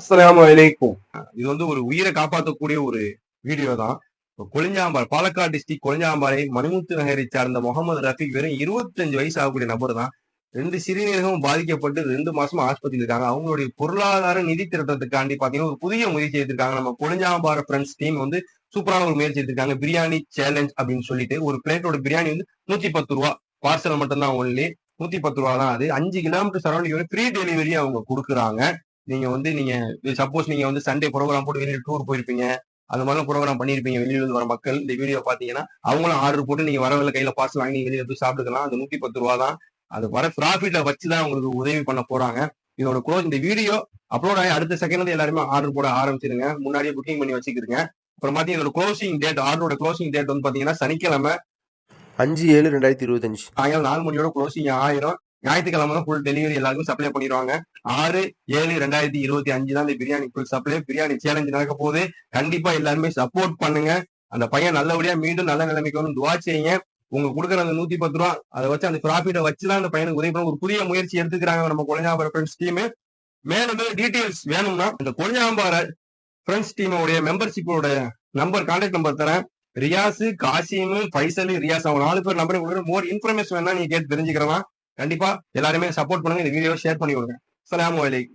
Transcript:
அஸ்லாம் வலைக்கும் இது வந்து ஒரு உயிரை காப்பாற்றக்கூடிய ஒரு வீடியோ தான். கொளிஞ்சாம்பாறை பாலக்காடு டிஸ்ட்ரிக்ட் கொளிஞ்சாம்பாறை மணிமுத்து நகரை சார்ந்த முகமது ரஃபிக் வெறும் 25 வயசு ஆகக்கூடிய நபர் தான். ரெண்டு சிறுநீரகமும் பாதிக்கப்பட்டு ரெண்டு மாசமா ஆஸ்பத்திரியில் இருக்காங்க. அவங்களுடைய பொருளாதார நிதி திரட்டத்துக்காண்டி பாத்தீங்கன்னா ஒரு புதிய முயற்சி எடுத்திருக்காங்க. நம்ம கொளிஞ்சாம்பாறை ஃப்ரெண்ட்ஸ் டீம் வந்து சூப்பரான ஒரு முயற்சி எடுத்திருக்காங்க. பிரியாணி சேலஞ்ச் அப்படின்னு சொல்லிட்டு ஒரு பிளேட்டோட பிரியாணி வந்து நூத்தி பத்து ரூபா பார்சல் மட்டும்தான் ஒன்லி நூத்தி பத்து ரூபா தான் அது. அஞ்சு கிலோமீட்டர் சரௌண்டிங் ஃப்ரீ டெலிவரி அவங்க கொடுக்குறாங்க. நீங்க வந்து நீங்க சப்போஸ் நீங்க வந்து சண்டே ப்ரோக்ராம் போட்டு வெளியில டூர் போயிருப்பீங்க. அந்த மாதிரிலாம் ப்ரோக்ராம் பண்ணிருப்பீங்க வெளியில இருந்து வர மக்கள் இந்த வீடியோ பாத்தீங்கன்னா அவங்களும் ஆர்டர் போட்டு நீங்க வரவில்லை கையில பார்சல் வாங்கி நீங்க வெளியில போய் சாப்பிட்டுக்கலாம். அது நூத்தி பத்து ரூபா தான். அது வர ப்ராஃபிட்ல வச்சுதான் உங்களுக்கு உதவி பண்ண போறாங்க. இதோட க்ளோஸ் இந்த வீடியோ அப்லோட் ஆகி அடுத்த செகண்ட் வந்து எல்லாருமே ஆர்டர் போட ஆரம்பிச்சிருங்க. முன்னாடியே புக்கிங் பண்ணி வச்சுக்கிறீங்க அப்புறம் பாத்தீங்கன்னா இதோட க்ளோசிங் டேட் ஆர்டரோட க்ளோசிங் டேட் வந்து பாத்தீங்கன்னா சனிக்கிழமை அஞ்சு ஏழு ரெண்டாயிரத்தி இருபத்தஞ்சு. சாயங்காலம் நாலு மணியோட க்ளோசிங் ஆயிரும். ஞாயிற்றுக்கிழமை தான் ஃபுல் டெலிவரி எல்லாருக்கும் சப்ளை பண்ணிடுவாங்க. ஆறு ஏழு ரெண்டாயிரத்தி இருபத்தி அஞ்சு தான் இந்த biryani full supply biryani challenge நடக்க போகுது. கண்டிப்பா எல்லாருமே சப்போர்ட் பண்ணுங்க. அந்த பையன் நல்லபடியா மீண்டும் நல்ல நிலைமைக்கு வந்து துவா செய்யுங்க. உங்க கொடுக்குற அந்த நூத்தி பத்து ரூபா அதை வச்சு அந்த ப்ராஃபிட்டை வச்சுதான் அந்த பையனுக்கு உதவி பண்ண ஒரு புதிய முயற்சி எடுத்துக்கிறாங்க நம்ம கொலைஞாபர ஃப்ரெண்ட்ஸ் டீம் மேலும் டீட்டெயில்ஸ் வேணும்னா இந்த கொலைஞாபார ஃப்ரெண்ட்ஸ் டீமோடைய மெம்பர்ஷிப்போட நம்பர் கான்டாக்ட் நம்பர் தரேன். ரியாஸ் காசிம் ஃபைசல் ரியாஸ் அவங்க நாலு பேர் நம்பர் உங்களுக்கு மோர் இன்ஃபர்மேஷன் வேணா நீங்க கேட்டு தெரிஞ்சுக்கிறலாம் கண்டிப்பா எல்லாருமே சப்போர்ட் பண்ணுங்க. இந்த வீடியோ ஷேர் பண்ணி விடுங்க. அஸ்ஸலாமு வலைக்கும்